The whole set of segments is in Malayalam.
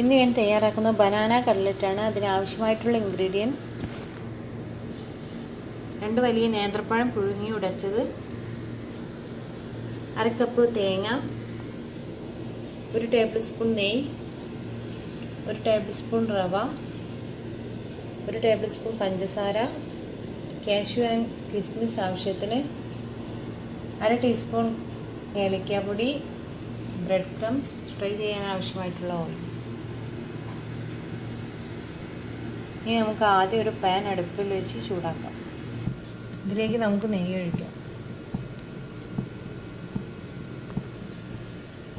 ഇന്ന് ഞാൻ തയ്യാറാക്കുന്ന ബനാന കട്ലറ്റാണ്. അതിനാവശ്യമായിട്ടുള്ള ഇൻഗ്രീഡിയൻസ് രണ്ട് വലിയ നേന്ത്രപ്പഴം പുഴുങ്ങി ഉടച്ചത്. അരക്കപ്പ് കപ്പ് തേങ്ങ. ഒരു ടേബിൾ സ്പൂൺ നെയ്യ്. ഒരു ടേബിൾ സ്പൂൺ റവ. ഒരു ടേബിൾ സ്പൂൺ പഞ്ചസാര. കാഷ്യൂ ആൻഡ് കിസ്മിസ് ആവശ്യത്തിന്. അര ടീസ്പൂൺ ഏലക്കാപ്പൊടി. ബ്രെഡ് ക്രംസ് ഫ്രൈ ചെയ്യാൻ ആവശ്യമായിട്ടുള്ള ഓയിൽ ഇനി നമുക്ക് ആദ്യം ഒരു പാൻ അടുപ്പിൽ വെച്ച് ചൂടാക്കാം. ഇതിലേക്ക് നമുക്ക് നെയ്യ് ഒഴിക്കാം.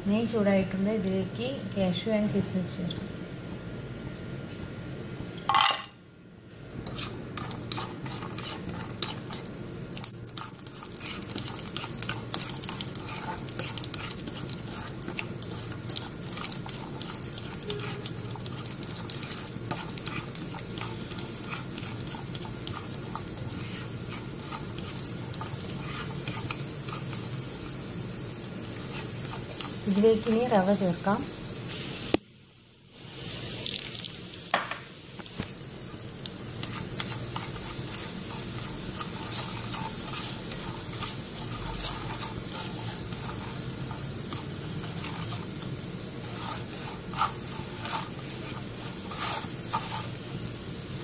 നെയ്യ് ചൂടായിട്ടുണ്ട്. ഇതിലേക്ക് കാഷ്യൂ ആൻഡ് കിസ്മിസ് ചേർക്കാം. ഇതിലേക്ക് ഇനി റവ ചേർക്കാം.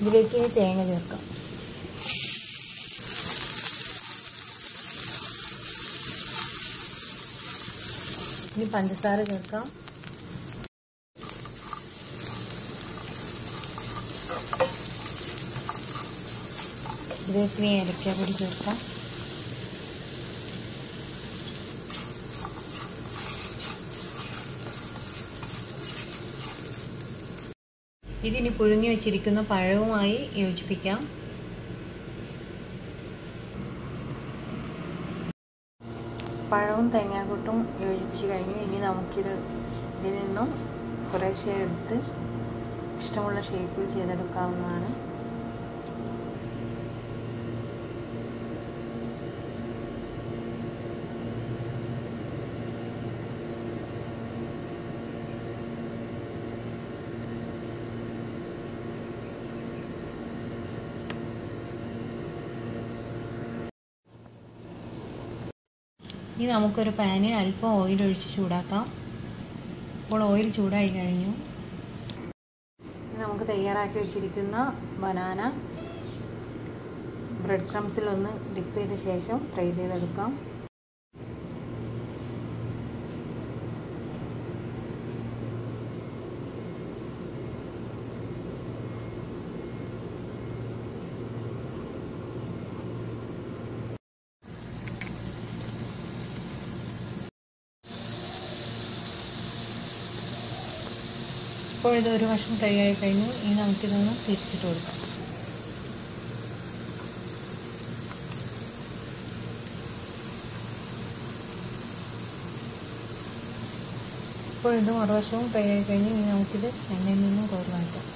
ഇതിലേക്ക് ഇനി തേങ്ങ ചേർക്കാം. ഇനി പഞ്ചസാര ചേർക്കാം. ഇതിലേക്ക് ഏലക്കാപ്പൊടി ചേർക്കാം. ഇതിനി പുഴുങ്ങി വെച്ചിരിക്കുന്ന പഴവുമായി യോജിപ്പിക്കാം. പഴവും തേങ്ങാക്കൂട്ടും യോജിപ്പിച്ച് കഴിഞ്ഞു. ഇനി നമുക്കിത് ഇതിൽ നിന്നും കുറേശ്ശെ എടുത്ത് ഇഷ്ടമുള്ള ഷേപ്പിൽ ചെയ്തെടുക്കാവുന്നതാണ്. ഇനി നമുക്കൊരു പാനിൽ അല്പം ഓയിൽ ഒഴിച്ച് ചൂടാക്കാം. ഇപ്പോൾ ഓയിൽ ചൂടായി കഴിഞ്ഞു. നമുക്ക് തയ്യാറാക്കി വെച്ചിരിക്കുന്ന ബനാന ബ്രെഡ് ക്രംസിലൊന്ന് ഡിപ്പ് ചെയ്ത ശേഷം ഫ്രൈ ചെയ്തെടുക്കാം. ഇപ്പോൾ ഇത് ഒരു വശം ഫ്രൈ ആയി കഴിഞ്ഞു. ഇനി നമുക്കിതൊന്ന് തിരിച്ചിട്ട് കൊടുക്കാം. ഇപ്പോൾ ഇത് മറുവശവും ഫ്രൈ ആയി കഴിഞ്ഞു. ഇനി നമുക്കിത് എണ്ണയിൽ നിന്നും മാറ്റാം.